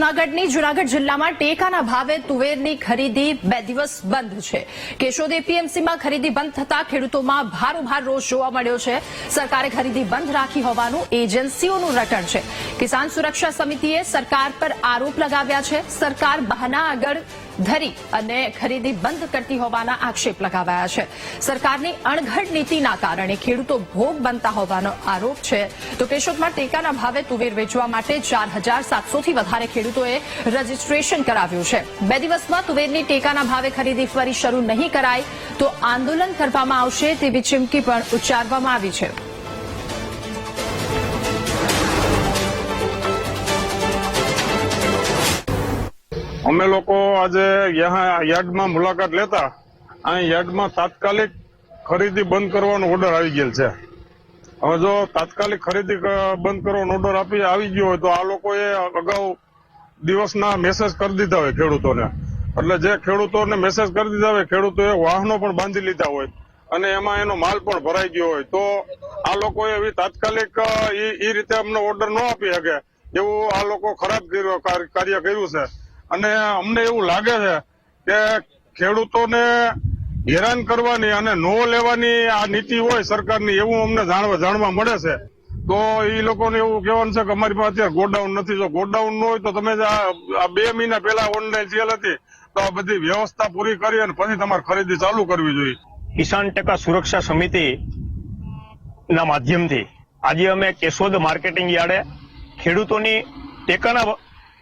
જુનાગઢની જૂનાગઢ જિલ્લામાં ટેકાના ભાવે તુવેરની ખરીદી બે દિવસ બંધ છે. કેશોદ એપીએમસીમાં ખરીદી બંધ થતા ખેડૂતોમાં ભારોભાર રોષ જોવા મળ્યો છે. સરકારે ખરીદી બંધ રાખી હોવાનું એજન્સીઓનું રટણ છે. કિસાન સુરક્ષા સમિતિએ સરકાર પર આરોપ લગાવ્યા છે. સરકાર બહાના આગળ ધરી અને ખરીદી બંધ કરતી હોવાના આક્ષેપ લગાવાયા છે. સરકારની અણઘડ નીતિના કારણે ખેડૂતો ભોગ બનતા હોવાનો આરોપ છે. તો કેશોદમાં ટેકાના ભાવે તુવેર વેચવા માટે ચાર હજાર સાતસોથી વધારે ખેડૂતોએ રજીસ્ટ્રેશન કરાવ્યું છે. બે દિવસમાં તુવેરની ટેકાના ભાવે ખરીદી ફરી શરૂ નહીં કરાય તો આંદોલન કરવામાં આવશે તેવી ચીમકી પણ ઉચ્ચારવામાં આવી છે. અમે લોકો આજે યાર્ડમાં મુલાકાત લેતા અહીં યાર્ડમાં તાત્કાલિક ખરીદી બંધ કરવાનો ઓર્ડર આવી ગયેલ છે. હવે જો તાત્કાલિક ખરીદી બંધ કરવાનો ઓર્ડર આપી, આવી ગયો હોય તો આ લોકોએ અગાઉ દિવસના મેસેજ કરી દીધા હોય ખેડૂતોને. એટલે જે ખેડૂતોને મેસેજ કરી દીધા હોય, ખેડૂતોએ વાહનો પણ બાંધી લીધા હોય અને એમાં એનો માલ પણ ભરાઈ ગયો હોય, તો આ લોકોએ એવી તાત્કાલિક એ રીતે અમને ઓર્ડર ન આપી શકે એવું આ લોકો ખરાબ કાર્ય કર્યું છે. અને અમને એવું લાગે છે કે ખેડૂતોને હેરાન કરવાની અને નો લેવાની આ નીતિ હોય સરકારની, એવું અમને જાણવા જાણવા મળે છે. તો એ લોકોને એવું કહેવાનું છે કે અમારી પાસે અત્યારે ગોડાઉન નથી. જો ગોડાઉન ન હોય તો તમે આ બે મહિના પહેલા ઓનલાઈન સેલ હતી. તો આ બધી વ્યવસ્થા પૂરી કરી અને પછી તમારે ખરીદી ચાલુ કરવી જોઈએ. કિસાન ટેકા સુરક્ષા સમિતિ ના માધ્યમથી આજે અમે કેશોદ માર્કેટિંગ યાર્ડે ખેડૂતોની ટેકાના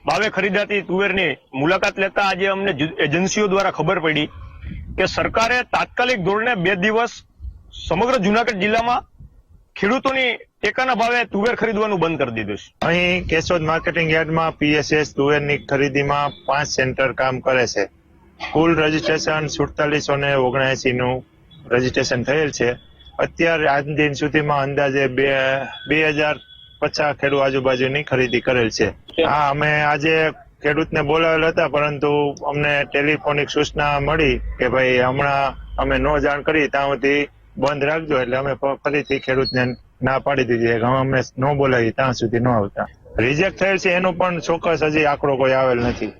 ભાવે ખરીદાતી તુવેરની મુલાકાત લેતા આજે અમને એજન્સીઓ દ્વારા ખબર પડી કે સરકારે તાત્કાલિક ધોરણે બે દિવસ સમગ્ર જુનાગઢ જિલ્લામાં ખેડૂતોની ટેકાના ભાવે તુવેર ખરીદવાનું બંધ કરી દીધું છે. અહીં કેશોદ માર્કેટિંગ યાર્ડમાં પીએસએસ તુવેરની ખરીદીમાં પાંચ સેન્ટર કામ કરે છે. કુલ રજીસ્ટ્રેશન સુડતાલીસો ને ઓગણએસી નું રજીસ્ટ્રેશન થયેલ છે. અત્યારે આજ દિન સુધીમાં અંદાજે બે બે હજાર પચાસ ખેડૂત આજુબાજુની ખરીદી કરેલ છે. હા અમે આજે ખેડૂતને બોલાવેલ હતા પરંતુ અમને ટેલિફોનિક સૂચના મળી કે ભાઈ હમણાં અમે નો જાણ કરી ત્યાં સુધી બંધ રાખજો એટલે અમે ફરીથી ફરીથી ખેડૂતને ના પાડી દીધી. કે અમે ન બોલાવી ત્યાં સુધી ન આવતા. રિજેક્ટ થયેલ છે એનું પણ ચોક્કસ હજી આંકડો કોઈ આવેલ નથી.